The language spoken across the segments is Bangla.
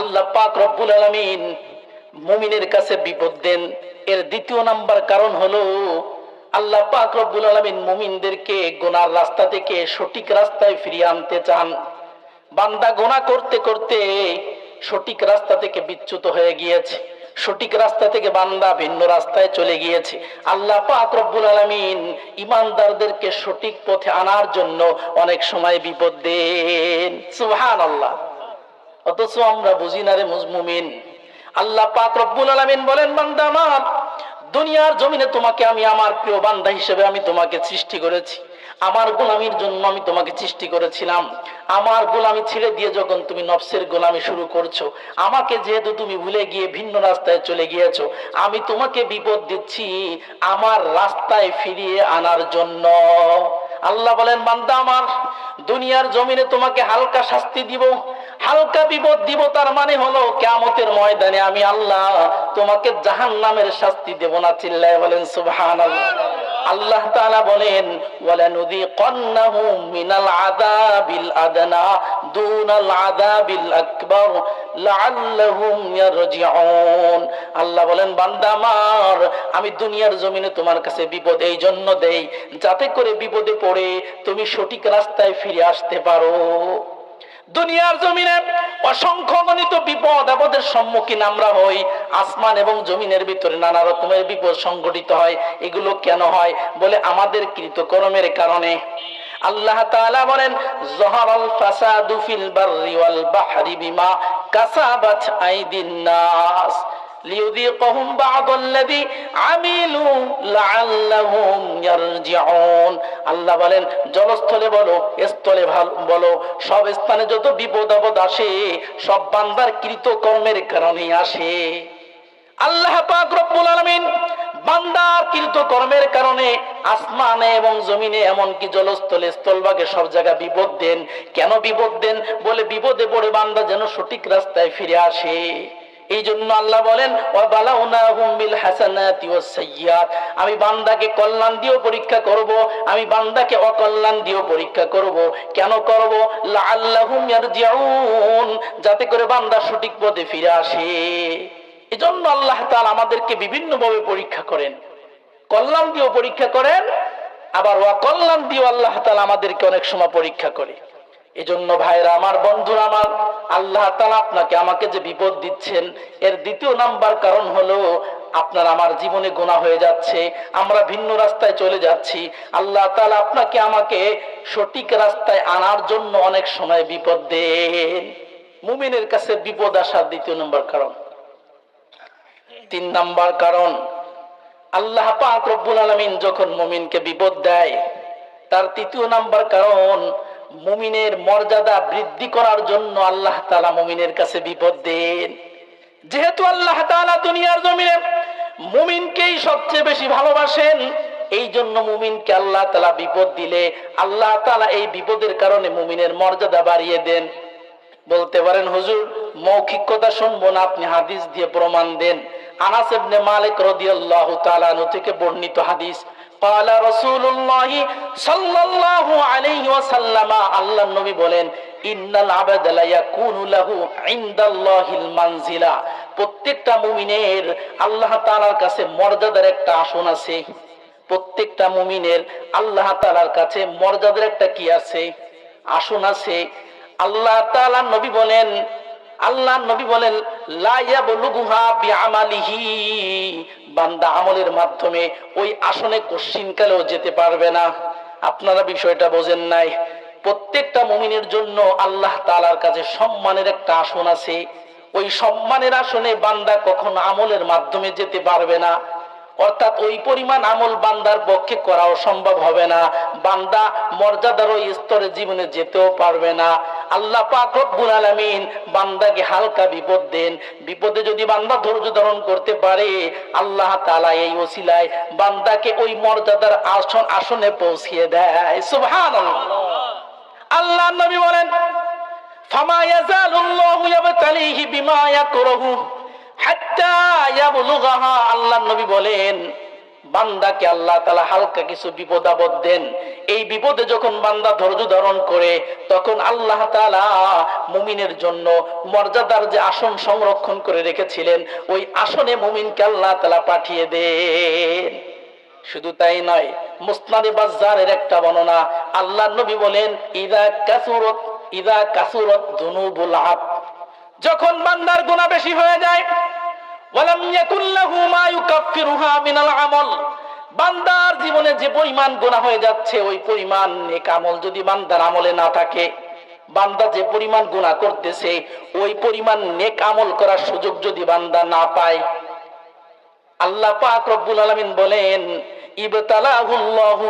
আল্লাহ পাক রব্বুল আলামিন মুমিনের কাছে বিপদ দেন। এর দ্বিতীয় নাম্বার কারণ হলো, আল্লাহ পাক রব্বুল আলামিন মুমিনদেরকে গোনার রাস্তা থেকে সঠিক রাস্তায় ফিরিয়ে আনতে চান। বান্দা গোনা করতে করতে সঠিক রাস্তা থেকে বিচ্যুত হয়ে গিয়েছে। সঠিক রাস্তা থেকে বান্দা ভিন্ন রাস্তায় চলে গিয়েছে। আল্লাহ পাক রব্বুল আলামিন ইমানদারদেরকে সঠিক পথে আনার জন্য অনেক সময় বিপদ দেন। সুবহানাল্লাহ। অথচ আমরা বুঝি না রে মুজমুমিন আল্লাহ পাক রব্বুল আলামিন বলেন, বান্দা আমার, দুনিয়ার জমিনে তোমাকে আমি আমার প্রিয় বান্দা হিসেবে আমি তোমাকে সৃষ্টি করেছি। আমার গোলামির জন্য আমি তোমাকে সৃষ্টি করেছিলাম। আমার গোলামি ছেড়ে দিয়ে যখন তুমি নফসের গোলামি শুরু করছ, আমাকে যেহেতু তুমি ভুলে গিয়ে ভিন্ন রাস্তায় চলে গিয়েছো, আমি তোমাকে বিপদ দিচ্ছি আমার রাস্তায় ফিরিয়ে আনার জন্য। আল্লাহ বলেন, বান্দা আমার, দুনিয়ার জমিনে তোমাকে হালকা শাস্তি দিব, হালকা বিপদ দিব, তার মানে হলো কেয়ামতের ময়দানে আমি আল্লাহ তোমাকে জাহান নামের শাস্তি দেব না চিল্লায় বলেন সুবহান আল্লাহ তাআলা বলেন ওয়ালা নদী মিনাল আযাবিল আদনা দুনাল আল্লাহ বলেন, বান্দা আমার, আমি দুনিয়ার জমিনে তোমার কাছে বিপদ এই জন্য দেই, যাতে করে বিপদে পড়ে তুমি সঠিক রাস্তায় ফিরে আসতে পারো। দুনিয়ার জমিনে অসংখ্য গণিত বিপদ আপদের সম্মুখীন আমরা হই। আসমান এবং জমিনের ভিতরে নানা রকমের বিপদ সংঘটিত হয়। এগুলো কেন হয় বলে আমাদের কৃতকর্মের কারণে। আল্লাহ তাআলা বলেন, জহরাল ফাসাদু ফিল বাররি ওয়াল বাহরি বিমা কাসাবাত আইদিন নাস আমিলু লাআল্লাহুম ইয়ারজিউন। আল্লাহ বলেন, জলস্থলে বলো, স্থলে বলো, সব স্থানে যত বিপদ আপদ আসে, সব বান্দার কৃতকর্মের কারণেই আসে। আল্লাহ পাক রব্বুল আলামিন বান্দার কৃত কর্মের কারণে আসমানে এবং জমিনে এমনকি জলস্থলে স্থলভাগে সব জায়গায় বিপদ দেন। কেন বিপদ দেন? বলে বিপদে পড়ে বান্দা যেন সঠিক রাস্তায় ফিরে আসে। এই জন্য আল্লাহ বলেন আমি বান্দাকে কল্যাণ দিয়েও পরীক্ষা করব, আমি বান্দাকে অকল্যাণ দিয়েও পরীক্ষা করব। কেন করব? যাতে করে বান্দা সঠিক পথে ফিরে আসে। এজন্য আল্লাহ তাআলা আমাদেরকে বিভিন্ন ভাবে পরীক্ষা করেন। কল্যাণ দিয়েও পরীক্ষা করেন, আবার অকল্যাণ দিয়েও আল্লাহ তাআলা আমাদেরকে অনেক সময় পরীক্ষা করে। এজন্য ভাইরা, আমার বন্ধুরা, আমার আল্লাহ তাআলা আপনাকে আমাকে যে বিপদ দিচ্ছেন, এর দ্বিতীয় নাম্বার কারণ হলো, আপনার আমার জীবনে গোনা হয়ে যাচ্ছে, আমরা ভিন্ন রাস্তায় চলে যাচ্ছি। আল্লাহ তাআলা আপনাকে আমাকে সঠিক রাস্তায় আনার জন্য অনেক সময় বিপদ দেন। মুমিনের কাছে বিপদ আসার দ্বিতীয় নম্বর কারণ। তিন নাম্বার কারণ, আল্লাহ পাক রব্বুল আলামিন যখন মুমিনকে বিপদ দেয়, তার তৃতীয় নাম্বার কারণ, মুমিনের মর্যাদা বৃদ্ধি করার জন্য আল্লাহ তালা মুমিনের কাছে বিপদ দেন। যেহেতু আল্লাহ তাআলা দুনিয়ার জমিনে মুমিনকেই সবচেয়ে বেশি ভালোবাসেন, এই জন্য মুমিনকে আল্লাহ তালা বিপদ দিলে আল্লাহ তালা এই বিপদের কারণে মুমিনের মর্যাদা বাড়িয়ে দেন। বলতে পারেন, হুজুর, মৌখিক কথা শুনব না, আপনি হাদিস দিয়ে প্রমাণ দেন। আনাস ইবনে মালিক রাদিয়াল্লাহু তাআলা আনহু থেকে বর্ণিত হাদিস قال رسول الله صلى الله عليه وسلم আল্লাহ নবী বলেন ইন্নাল আবাদা লা ইয়াকুনু লাহু ইনদাল্লাহিল মানজিলা প্রত্যেকটা মুমিনের আল্লাহ তাআলার কাছে মর্যাদার একটা আসন আছে প্রত্যেকটা মুমিনের আল্লাহ তাআলার কাছে মর্যাদার একটা কি আছে আসন আছে আল্লাহ তাআলা নবী বলেন আল্লাহ নবী বলেন লা ইয়াবলুগুহা বিআমালিহি বান্দা আমলের মাধ্যমে ওই আসনে কশ্চিনকালেও যেতে পারবে না। আপনারা বিষয়টা বোঝেন নাই। প্রত্যেকটা মমিনের জন্য আল্লাহ তালার কাছে সম্মানের একটা আসন আছে। ওই সম্মানের আসনে বান্দা কখন আমলের মাধ্যমে যেতে পারবে না। অর্থাৎ ওই পরিমাণ আমল বান্দার পক্ষে করাও সম্ভব হবে না। বান্দা মর্যাদার ওই স্তরে জীবনে যেতেও পারবে না। আল্লাহ পাক রব্বুল আলামিন বান্দাকে হালকা বিপদ দেন। বিপদে যদি বান্দা ধৈর্য ধারণ করতে পারে, আল্লাহ তাআলা এই ওসিলায় বান্দাকে ওই মর্যাদার আসন, আসনে পৌঁছিয়ে দেয়। সুবহানাল্লাহ। আল্লাহ নবী বলেন, ফামা ইয়াজালুল্লাহু ইয়াবতালিহি বিমা ইয়াকরাহু। আল্লাহ নবী বলেন, বান্দাকে আল্লাহ তালা হালকা কিছু বিপদ আপদ দেন। এই বিপদে যখন বান্দা ধৈর্য ধারণ করে, তখন আল্লাহ তালা মুমিনের জন্য মর্যাদার যে আসন সংরক্ষণ করে রেখেছিলেন, ওই আসনে মুমিনকে আল্লাহ তালা পাঠিয়ে দেন। শুধু তাই নয়, মুসনাদে বাজারের একটা বর্ণনা আল্লাহ নবী বলেন, ইদা কাসুরত ইদা কাসুরত দুনুবুল আব যখন বান্দার গুনাহ বেশি হয়ে যায় ওয়ালাম ইয়াকুল্লাহু মা ইউকাফফিরুহা মিনাল আমল। বান্দার জীবনে যে পরিমাণ গোনা হয়ে যাচ্ছে, ওই পরিমাণ নেক আমল যদি বান্দার আমলে না থাকে, বান্দা যে পরিমাণ গুণা করতেছে, ওই পরিমাণ নেক আমল করার সুযোগ যদি বান্দা না পায়, আল্লাহ পাক রব্বুল আলমিন বলেন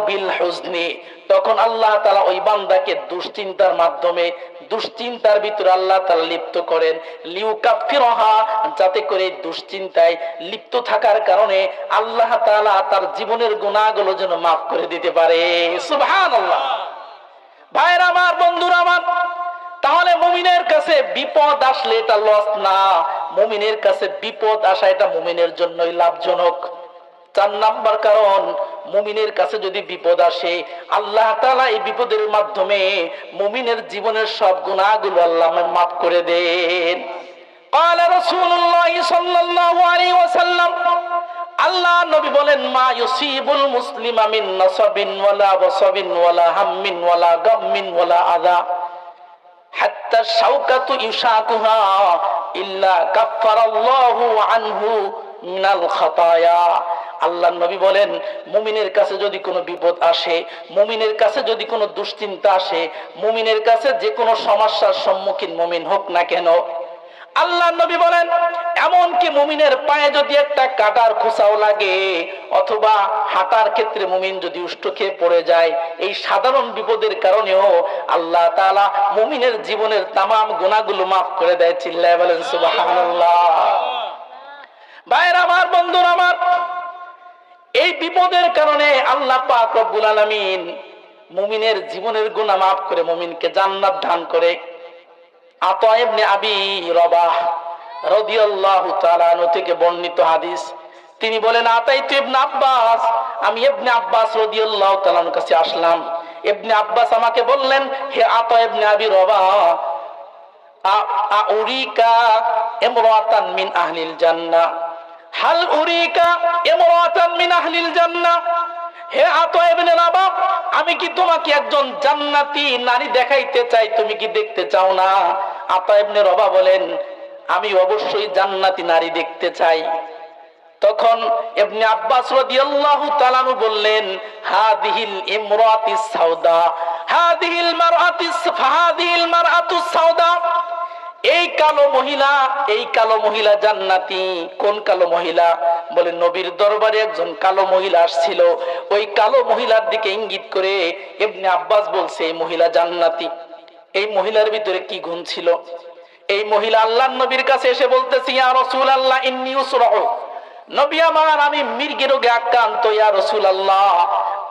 বিল হুজনি তখন আল্লাহ তাআলা ওই বান্দাকে দুশ্চিন্তার মাধ্যমে, দুশ্চিন্তার ভিতরে আল্লাহ তাআলা লিপ্ত করেন। লিউকাফিরহা যাতে করে দুশ্চিন্তায় লিপ্ত থাকার কারণে আল্লাহ তাআলা তার জীবনের গুনাহগুলো যেন মাফ করে দিতে পারে। সুবহানাল্লাহ। ভাইরা আমার, বন্ধুরা আমার, তাহলে মুমিনের কাছে বিপদ আসলে এটা লস না। মুমিনের কাছে বিপদ আসা এটা মুমিনের জন্যই লাভজনক। চার নাম্বার কারণ মুমিনের কাছে যদি বিপদ আসে আল্লাহ তাআলা এই বিপদের মাধ্যমে মুমিনের জীবনের সব গুনাহগুলো আল্লাহ মাফ করে দেন قال رسول الله صلى الله عليه وسلم আল্লাহ নবী বলেন মা ইউসিবুল মুসলিমা মিন নাসাবিন ওয়ালা ওয়াসাবিন ওয়ালা হাম্মিন ওয়ালা গাম্মিন ওয়ালা আযা হাত্তা শাওকাতু ইউশাকুহা ইল্লা কাফফারাল্লাহু আনহু মিনাল খাতায়া আল্লাহ নবী বলেন, মুমিনের কাছে যদি কোনো বিপদ আসে, মুমিনের কাছে যদি কোনো দুশ্চিন্তা আসে, মুমিনের কাছে যে কোনো সমস্যার সম্মুখীন মুমিন হোক না কেন। আল্লাহ নবী বলেন, এমনকি মুমিনের পায়ে যদি একটা কাটার খোসাও লাগে, অথবা হাঁটার ক্ষেত্রে মুমিন যদি উষ্ট খেয়ে পড়ে যায়, এই সাধারণ বিপদের কারণেও আল্লাহ তাআলা মুমিনের জীবনের তামাম গুণাগুলো মাফ করে দেয়, চিল্লায় বলেন সুবহানাল্লাহ। ভাইয়ের, আমার বন্ধুর, আমার এই বিপদের কারণে আল্লাহ পাক রব্বুল আলামিন মুমিনের জীবনের গুনাহ মাফ করে মুমিনকে জান্নাত দান করে। আতা ইবনে আবি রবাহ রাদিয়াল্লাহু তাআলা থেকে বর্ণিত হাদিস। তিনি বলেন, আতাইতু ইবনে আব্বাস, আমি ইবনে আব্বাস রাদিয়াল্লাহু তাআলার কাছে আসলাম। ইবনে আব্বাস আমাকে বললেন, হে আতা ইবনে আবি রবাহ আউরিকা ইমরাতান মিন আহলিল জান্নাহ। হাল উরিকা ইমরাতান মিন আহলিল জান্নাহ। হে আতা ইবনে রাবাহ আমি কি তোমাকে একজন জান্নাতি নারী দেখাইতে চাই? তুমি কি দেখতে চাও না? আতা ইবনে রবা বলেন, আমি অবশ্যই জান্নাতি নারী দেখতে চাই। তখন ইবনে আব্বাস রাদিয়াল্লাহু তাআলা বললেন, হাদিহিল ইমরাতিস সাউদা। হাদিহিল মারআতিস ফাহাদিহিল মারআতুস সাউদা। এই কালো মহিলা, এই কালো মহিলা জান্নাতি, কোন কালো মহিলা? বলে নবীর দরবারে একজন কালো মহিলা আসছিল। ওই কালো মহিলার দিকে ইঙ্গিত করে এমনি আব্বাস বলছে, এই মহিলা জান্নাতি। এই মহিলার ভিতরে কি গুণ ছিল? এই মহিলা আল্লাহ নবীর কাছে এসে বলতেছি আর রসুল আল্লাহ ইন্নি নবী আমার, আমি মির্গি রোগে আক্রান্ত, ইয়া রসুল আল্লাহ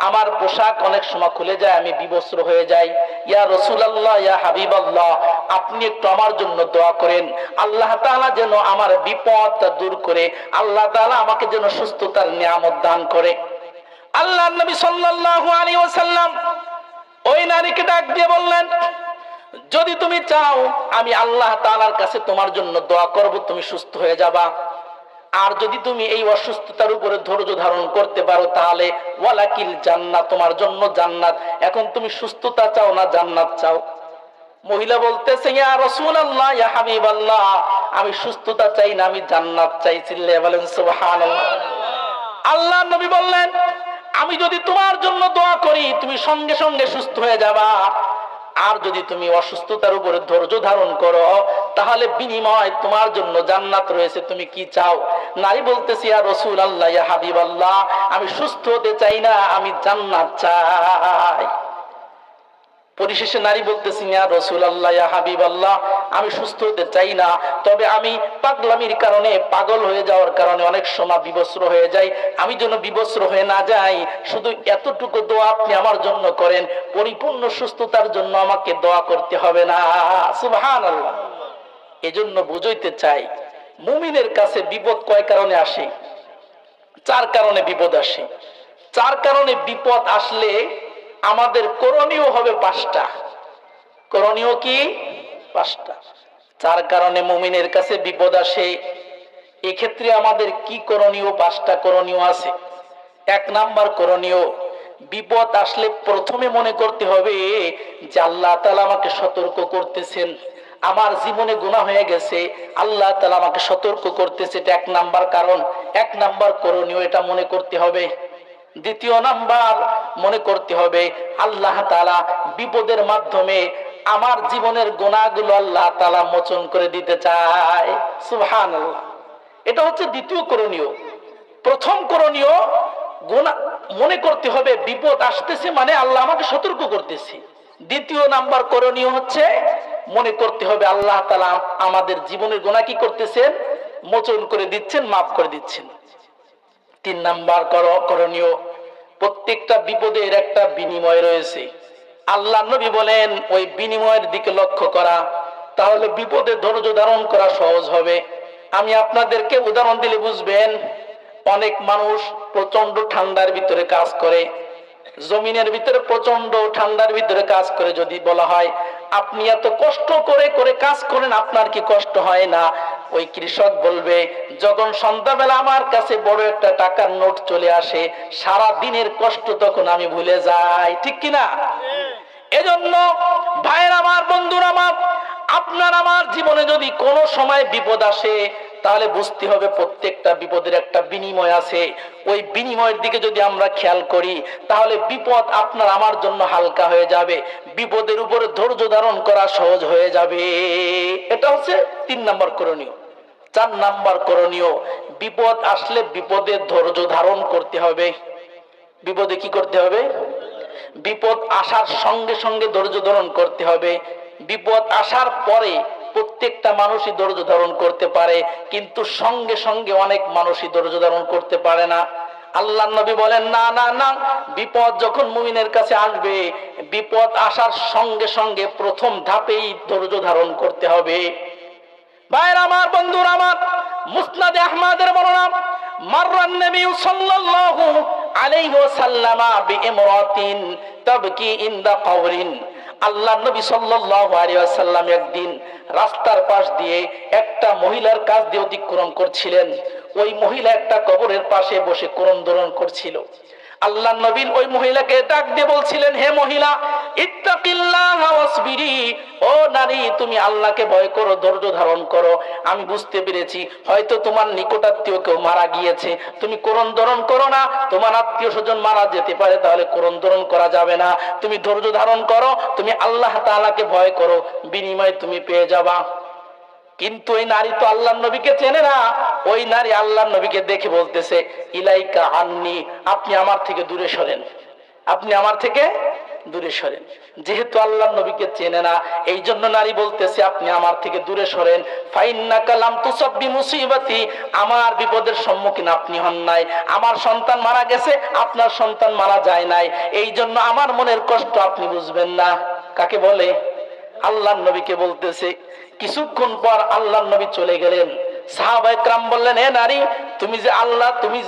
আমার পোশাক অনেক সময় খুলে যায়, আমি বিবস্ত্র হয়ে যাই। ইয়া রসুল আল্লাহ ইয়া হাবিব আল্লাহ আপনি একটু আমার জন্য দোয়া করেন। আল্লাহ তাআলা যেন আমার বিপদটা দূর করে, আল্লাহ তাআলা আমাকে যেন সুস্থতার নিয়ামত দান করে। আল্লাহ নবী সাল্লাল্লাহু আলাইহি ওয়াসাল্লাম ওই নারীকে ডাক দিয়ে বললেন, যদি তুমি চাও, আমি আল্লাহ তাআলার কাছে তোমার জন্য দোয়া করব, তুমি সুস্থ হয়ে যাবা। আর যদি তুমি এই অসুস্থতার উপরে ধৈর্য ধারণ করতে পারো, তাহলে ওয়ালাকিল জান্নাত, তোমার জন্য জান্নাত। এখন তুমি সুস্থতা চাও না জান্নাত চাও? মহিলা বলতেছে, ইয়া রাসূলুল্লাহ, ইয়া হাবিবাল্লাহ, আমি সুস্থতা চাই না, আমি জান্নাত চাই চিল্লায়ে বলেন, সুবহানাল্লাহ। আল্লাহ নবী বললেন, আমি যদি তোমার জন্য দোয়া করি, তুমি সঙ্গে সঙ্গে সুস্থ হয়ে যাবা। আর যদি তুমি অসুস্থতার উপরে ধৈর্য ধারণ করো, তাহলে বিনিময় তোমার জন্য জান্নাত রয়েছে। তুমি কি চাও? নারী বলতেছি আর রসুল আল্লাহ হাবিব আল্লাহ আমি সুস্থ হতে চাই না, আমি জান্নাত চাই। পরিশেষে নারী বলতেছি, ইয়া রসুল আল্লাহ হাবিব আল্লাহ আমি সুস্থ হতে চাই না। তবে আমি পাগলামির কারণে পাগল হয়ে যাওয়ার কারণে অনেক সময় বিবস্ত্র হয়ে যাই। আমি যেন বিবস্ত্র হয়ে না যাই, শুধু এতটুকু দোয়া আপনি আমার জন্য করেন। পরিপূর্ণ সুস্থতার জন্য আমাকে দোয়া করতে হবে না। সুবহান আল্লাহ এজন্য বুঝইতে চাই, মুমিনের কাছে বিপদ কয় কারণে আসে? চার কারণে বিপদ আসে। চার কারণে বিপদ আসলে আমাদের করণীয় হবে পাঁচটা। করণীয় কি? পাঁচটা। চার কারণে মুমিনের কাছে বিপদ আসে। এক্ষেত্রে আমাদের কি করণীয়, পাঁচটা করণীয় আছে। এক নাম্বার করণীয়, বিপদ আসলে প্রথমে মনে করতে হবে যে আল্লাহ তালা আমাকে সতর্ক করতেছেন। আমার জীবনে গুণা হয়ে গেছে, আল্লাহ তালা আমাকে সতর্ক করতেছে। এটা এক নাম্বার কারণ। এক নাম্বার করণীয় এটা মনে করতে হবে। দ্বিতীয় নাম্বার মনে করতে হবে, আল্লাহ তালা বিপদের মাধ্যমে আমার জীবনের গোনাগুলো আল্লাহ তালা মোচন করে দিতে চায়। সুহান এটা হচ্ছে দ্বিতীয় করণীয়। প্রথম করণীয় গুণা মনে করতে হবে বিপদ আসতেছে মানে আল্লাহ আমাকে সতর্ক করতেছে। দ্বিতীয় নাম্বার করণীয় হচ্ছে, মনে করতে হবে আল্লাহ তালা আমাদের জীবনের গোনা কি করতেছেন? মোচন করে দিচ্ছেন, মাফ করে দিচ্ছেন। তিন নাম্বার কর- করণীয়, প্রত্যেকটা বিপদের একটা বিনিময় রয়েছে। আল্লাহ নবী বলেন, ওই বিনিময়ের দিকে লক্ষ্য করা, তাহলে বিপদে ধৈর্য ধারণ করা সহজ হবে। আমি আপনাদেরকে উদাহরণ দিলে বুঝবেন, অনেক মানুষ প্রচণ্ড ঠান্ডার ভিতরে কাজ করে। জমিনের ভিতরে প্রচণ্ড ঠান্ডার ভিতরে কাজ করে যদি বলা হয়, আপনি এত কষ্ট করে করে কাজ করেন, আপনার কি কষ্ট হয় না? ওই কৃষক বলবে, যখন সন্ধ্যাবেলা আমার কাছে বড় একটা টাকার নোট চলে আসে, সারা দিনের কষ্ট তখন আমি ভুলে যাই। ঠিক কিনা? এজন্য ভাইয়ের আমার, বন্ধুর আমার, আপনার আমার জীবনে যদি কোনো সময় বিপদ আসে, তাহলে বুঝতে হবে প্রত্যেকটা বিপদের একটা বিনিময় আছে। ওই বিনিময়ের দিকে যদি আমরা খেয়াল করি, তাহলে বিপদ আপনার আমার জন্য হালকা হয়ে যাবে। বিপদের উপরে ধৈর্য ধারণ করা সহজ হয়ে যাবে। এটা হচ্ছে তিন নাম্বার করণীয়। চার নাম্বার করণীয়, বিপদ আসলে বিপদের ধৈর্য ধারণ করতে হবে। বিপদে কি করতে হবে? বিপদ আসার সঙ্গে সঙ্গে ধৈর্য ধারণ করতে হবে। বিপদ আসার পরে প্রত্যেকটা মানুষই ধৈর্য ধারণ করতে পারে, কিন্তু সঙ্গে সঙ্গে অনেক মানুষই ধৈর্য ধারণ করতে পারে না। আল্লাহ নবী বলেন, না না না, বিপদ যখন মুমিনের কাছে আসবে, বিপদ আসার সঙ্গে সঙ্গে প্রথম ধাপেই ধৈর্য ধারণ করতে হবে। ভাইয়ের আমার, বন্ধুর আমার, মুসনাদে আহমাদের বর্ণনা মাররান নবী সাল্লাল্লাহু আলাইহি ওয়াসাল্লামা বিইমরাতিন তাবকি ইনদা কওরিন আল্লাহ নবী সাল্লাল্লাহু আলাইহি ওয়াসাল্লাম একদিন রাস্তার পাশ দিয়ে একটা মহিলার কাছ দিয়ে অতিক্রম করছিলেন। ওই মহিলা একটা কবরের পাশে বসে ক্রন্দন করছিল। আল্লাহ নবীন ওই মহিলাকে ডাক দিয়ে বলছিলেন, হে মহিলা ও নারী, তুমি আল্লাহকে ভয় করো, ধৈর্য ধারণ করো। আমি বুঝতে পেরেছি, হয়তো তোমার নিকটাত্মীয় কেউ মারা গিয়েছে। তুমি করন্দরণ করো না, তোমার আত্মীয় স্বজন মারা যেতে পারে, তাহলে করন্দরণ করা যাবে না। তুমি ধৈর্য ধারণ করো, তুমি আল্লাহ তাআলাকে ভয় করো। বিনিময়ে তুমি পেয়ে যাবা। কিন্তু ওই নারী তো আল্লাহ নবীকে চেনে না। ওই নারী আল্লাহ নবীকে দেখে বলতেছে, ইলাইকা আননি, আপনি আমার থেকে দূরে সরেন। আপনি আমার থেকে দূরে সরেন। যেহেতু আল্লাহ নবীকে চেনে না এই জন্য নারী বলতেছে, আপনি আমার থেকে দূরে সরেন। ফাইন্না কালাম তুসব্বি মুসিবতি আমার বিপদের সম্মুখীন আপনি হন নাই। আমার সন্তান মারা গেছে, আপনার সন্তান মারা যায় নাই। এই জন্য আমার মনের কষ্ট আপনি বুঝবেন না। কাকে বলে? আল্লাহ নবীকে বলতেছে, কিছুক্ষণ পর আল্লাহ নবী চলে গেলেন। তুমি তুমি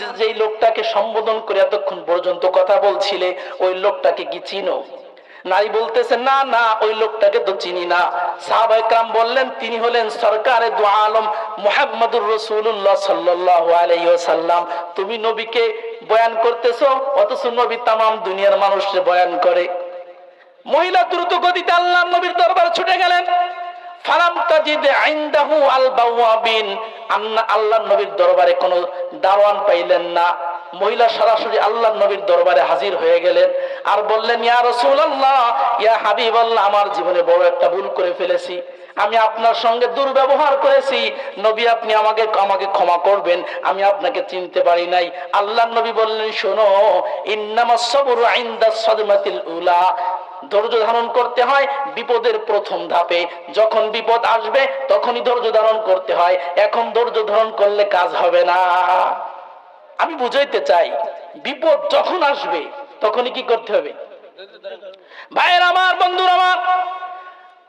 তিনি হলেন সরকারে দু আলম মুহাম্মদুর রসুল্লাহ সাল্লাহ আলাইসাল্লাম তুমি নবীকে বয়ান করতেছো, অথচ নবী তামাম দুনিয়ার মানুষকে বয়ান করে। মহিলা দ্রুত গতিতে আল্লাহ নবীর দরবার ছুটে গেলেন। আমার জীবনে বড় একটা ভুল করে ফেলেছি। আমি আপনার সঙ্গে দুর্ব্যবহার করেছি। নবী, আপনি আমাকে আমাকে ক্ষমা করবেন। আমি আপনাকে চিনতে পারি নাই। আল্লাহ নবী বললেন, শোনো ইন্নামাস সাবরু ইনদা সাদমাতিল উলা ধৈর্য ধারণ করতে হয় বিপদের প্রথম ধাপে। যখন বিপদ আসবে, তখনই ধৈর্য ধারণ করতে হয়। এখন ধৈর্য ধারণ করলে কাজ হবে না। আমি বুঝাইতে চাই, বিপদ যখন আসবে, তখনই কি করতে হবে? ভাইয়ের আমার, বন্ধুর আমার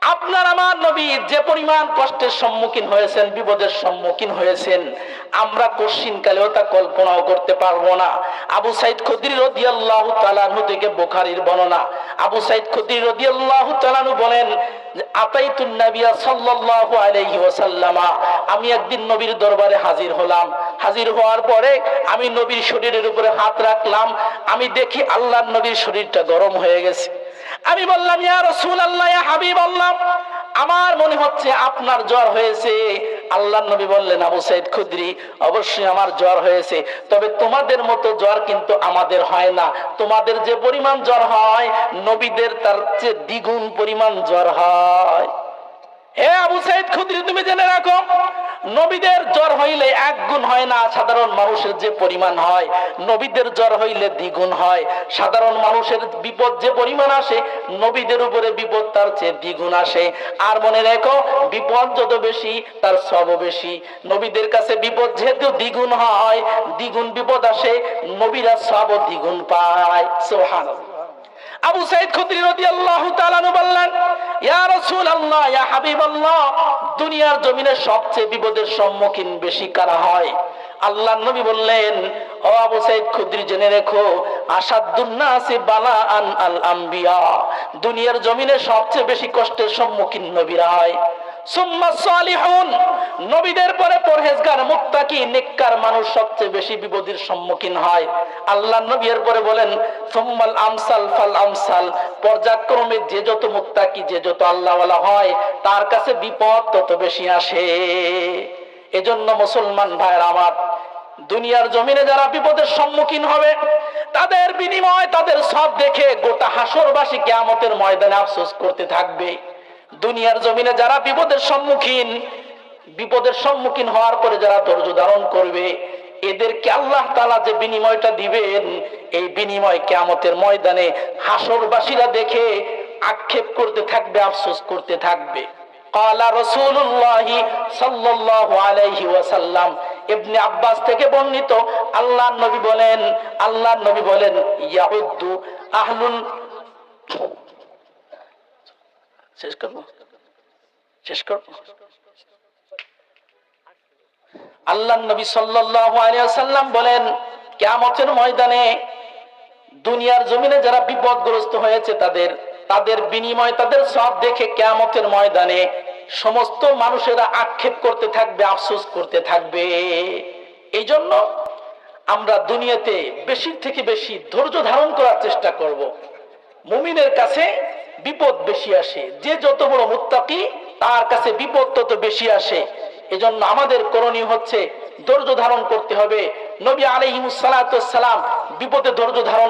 আপনার আমার নবী যে পরিমাণ কষ্টের সম্মুখীন হয়েছেন, বিপদের সম্মুখীন হয়েছেন, আমরা কশিন কালেও তা কল্পনাও করতে পারব না। আবু সাইদ খুদ্রি রদি আল্লাহ তালানু থেকে বোখারির বর্ণনা। আবু সাইদ খুদ্রি রদি আল্লাহ তালানু বলেন, আতাইতুন নাবিয়া সাল্লাল্লাহু আলাইহি ওয়াসাল্লামা। আমি একদিন নবীর দরবারে হাজির হলাম। হাজির হওয়ার পরে আমি নবীর শরীরের উপরে হাত রাখলাম। আমি দেখি আল্লাহর নবীর শরীরটা গরম হয়ে গেছে। আমি বললাম, ইয়া রসুল আল্লাহ হাবিব আল্লাহ আমার মনে হচ্ছে আপনার জ্বর হয়েছে। আল্লাহ নবী বললেন, আবু সাইদ খুদ্রি, অবশ্যই আমার জ্বর হয়েছে। তবে তোমাদের মতো জ্বর কিন্তু আমাদের হয় না। তোমাদের যে পরিমাণ জ্বর হয়, নবীদের তার চেয়ে দ্বিগুণ পরিমাণ জ্বর হয়। হে আবু সাইদ খুদ্রি, তুমি জেনে রাখো নবীদের জ্বর হইলে এক গুণ হয় না, সাধারণ মানুষের যে পরিমাণ হয়। নবীদের জ্বর হইলে দ্বিগুণ হয়। সাধারণ মানুষের বিপদ যে পরিমাণ আসে, নবীদের উপরে বিপদ তার চেয়ে দ্বিগুণ আসে। আর মনে রেখো, বিপদ যত বেশি, তার সবও বেশি। নবীদের কাছে বিপদ যেহেতু দ্বিগুণ হয়, দ্বিগুণ বিপদ আসে, নবীরা সবও দ্বিগুণ পায়। সোহান আবু সাইদ খুদরি রাদিয়াল্লাহু তাআলা বললেন, ইয়া রাসূলুল্লাহ, ইয়া হাবিবাল্লাহ, দুনিয়ার জমিনে সবচেয়ে বিপদের সম্মুখীন বেশি কারা হয়? আল্লাহ নবী বললেন, ও আবু সাইদ খুদ্রি, জেনে রেখো আসাদুন বালা আন আল আম্বিয়া দুনিয়ার জমিনে সবচেয়ে বেশি কষ্টের সম্মুখীন নবীরা হয়। সুম্মা পর্যায়ক্রমে যে যত মুত্তাকি যে যত আল্লাহওয়ালা হয়, তার কাছে বিপদ তত বেশি আসে। এজন্য মুসলমান ভাইয়ের আমার, দুনিয়ার জমিনে যারা বিপদের সম্মুখীন হবে, তাদের বিনিময় তাদের সব দেখে গোটা হাসরবাসী কেয়ামতের ময়দানে আফসোস করতে থাকবে। দুনিয়ার জমিনে যারা বিপদের সম্মুখীন বিপদের সম্মুখীন হওয়ার পরে যারা ধৈর্য ধারণ করবে, এদেরকে আল্লাহ তালা যে বিনিময়টা দিবেন, এই বিনিময় কেমতের ময়দানে হাসরবাসীরা দেখে আক্ষেপ করতে থাকবে, আফসোস করতে থাকবে। আল্লাহ নবী বলেন আল্লাহ নবী বলেন, ইয়াউদ্দু আহলুল শেষ করব? শেষ করব? আল্লাহ নবী ওয়াসাল্লাম বলেন, কিয়ামতের ময়দানে দুনিয়ার জমিনে যারা বিপদগ্রস্ত হয়েছে তাদের তাদের বিনিময় তাদের সব দেখে কেয়ামতের ময়দানে সমস্ত মানুষেরা আক্ষেপ করতে থাকবে, আফসোস করতে থাকবে। এই জন্য আমরা দুনিয়াতে বেশি থেকে বেশি ধৈর্য ধারণ করার চেষ্টা করব। মুমিনের কাছে বিপদ বেশি আসে। যে যত বড় মুত্তাকি, তার কাছে বিপদ তত বেশি আসে। এজন্য আমাদের করণীয় হচ্ছে ধৈর্য ধারণ করতে হবে। নবী আলহিমুসালাম বিপদে ধৈর্য ধারণ